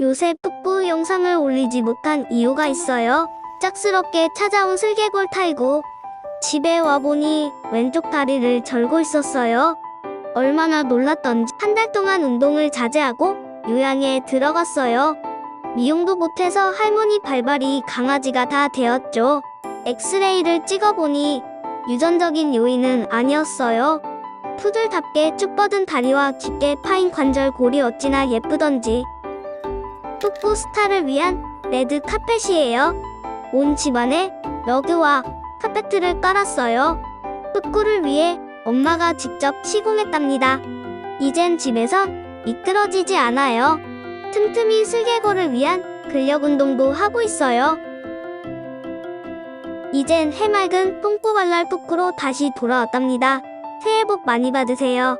요새 뿌뿌 영상을 올리지 못한 이유가 있어요. 짝스럽게 찾아온 슬개골 탈구. 집에 와보니 왼쪽 다리를 절고 있었어요. 얼마나 놀랐던지 한 달 동안 운동을 자제하고 요양에 들어갔어요. 미용도 못해서 할머니 발발이 강아지가 다 되었죠. 엑스레이를 찍어보니 유전적인 요인은 아니었어요. 푸들답게 쭉 뻗은 다리와 깊게 파인 관절 골이 어찌나 예쁘던지. 뿌뿌 스타를 위한 레드 카펫이에요. 온 집안에 러그와 카페트를 깔았어요. 뿌꾸를 위해 엄마가 직접 시공했답니다. 이젠 집에서 미끄러지지 않아요. 틈틈이 슬개골을 위한 근력 운동도 하고 있어요. 이젠 해맑은 뽕뽀발랄 뿌꾸로 다시 돌아왔답니다. 새해 복 많이 받으세요.